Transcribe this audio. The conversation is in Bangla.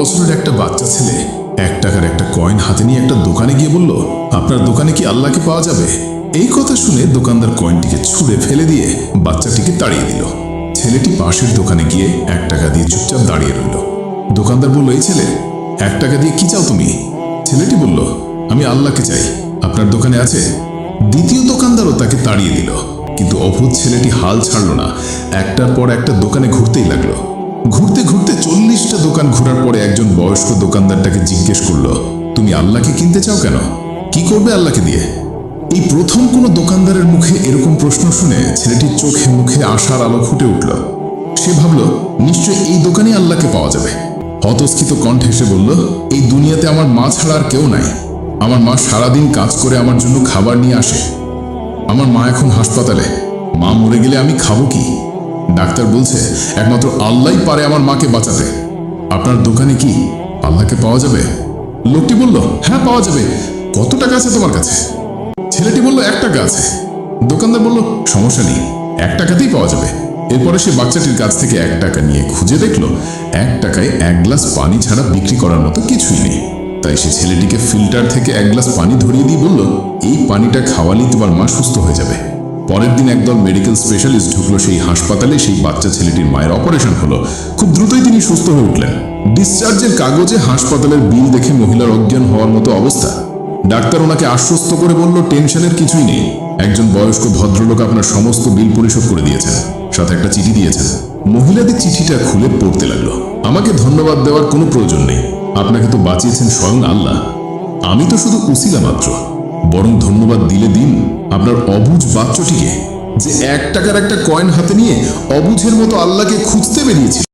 বছরের একটা বাচ্চা ছেলে এক টাকার একটা কয়েন হাতে নিয়ে একটা দোকানে গিয়ে বলল, আপনার দোকানে কি আল্লাহকে পাওয়া যাবে? এই কথা শুনে দোকানদার কয়েনটিকে ছুঁড়ে ফেলে দিয়ে বাচ্চাটিকে তাড়িয়ে দিল। ছেলেটি পাশের দোকানে গিয়ে এক টাকা দিয়ে চুপচাপ দাঁড়িয়ে রইল। দোকানদার বলল, এই ছেলে, এক টাকা দিয়ে কি চাও তুমি? ছেলেটি বলল, আমি আল্লাহকে চাই, আপনার দোকানে আছে? দ্বিতীয় দোকানদারও তাকে তাড়িয়ে দিল। কিন্তু অভূত ছেলেটি হাল ছাড়ল না। একটার পর একটা দোকানে ঘুরতেই লাগল। দোকান ঘোরার পরে একজন বয়স্ক দোকানদারটাকে জিজ্ঞেস করল, তুমি আল্লাহকে কিনতে চাও কেন? কি করবে আল্লাহকে দিয়ে? এই প্রথম কোনো দোকানদারের মুখে এরকম প্রশ্ন শুনে ছেলেটির চোখে মুখে আশার আলো ফুটে উঠল। সে ভাবল, নিশ্চয় এই দোকানে আল্লাহকে পাওয়া যাবে। হতস্কিত কণ্ঠে এসে বলল, এই দুনিয়াতে আমার মা ছাড়া আর কেউ নাই। আমার মা সারাদিন কাজ করে আমার জন্য খাবার নিয়ে আসে। আমার মা এখন হাসপাতালে। মা মরে গেলে আমি খাব কি? ডাক্তার বলছে, একমাত্র আল্লাহই পারে আমার মাকে বাঁচাতে। আপনার দোকানে কি আল্লাহকে পাওয়া যাবে? লোকটি বলল হ্যাঁ পাওয়া যাবে। কত টাকা আছে তোমার কাছে? ছেলেটি বলল, এক টাকা আছে। দোকানদার বলল, সমস্যা নেই, এক টাকাতেই পাওয়া যাবে। এরপরে সে বাচ্চাটির কাছ থেকে এক টাকা নিয়ে খুঁজে দেখল, এক টাকায় এক গ্লাস পানি ছাড়া বিক্রি করার মতো কিছুই নেই। তাই সে ছেলেটিকে ফিল্টার থেকে এক গ্লাস পানি ধরিয়ে দিয়ে বলল, এই পানিটা খাওয়ালেই তোমার মা সুস্থ হয়ে যাবে। পরের দিন একদল মেডিকেল স্পেশালিস্ট ঢুকলো সেই হাসপাতালে, সেই বাচ্চা ছেলেটির মায়ের অপারেশন হলো। খুব দ্রুতই তিনি সুস্থ হয়ে উঠলেন। ডিসচার্জের কাগজে হাসপাতালের বিল দেখে মহিলার অজ্ঞান হওয়ার মতো অবস্থা। ডাক্তার ওনাকে আশ্বস্ত করে বলল, টেনশনের কিছুই নেই। একজন বয়স্ক ভদ্রলোক আপনার সমস্ত বিল পরিশোধ করে দিয়েছেন। সাথে একটা চিঠি দিয়েছেন। মহিলাদের চিঠিটা খুলে পড়তে লাগল। আমাকে ধন্যবাদ দেওয়ার কোনো প্রয়োজন নেই। আপনাকে তো বাঁচিয়েছেন স্বয়ং আল্লাহ। আমি তো শুধু উসিলা মাত্র। বরং ধন্যবাদ দিলে দিন। আপনার অবুজ বাচ্চাটিকে যে এক টাকার একটা কয়েন হাতে নিয়ে অবুঝের মতো আল্লাহকে খুঁজতে বেরিয়েছিল।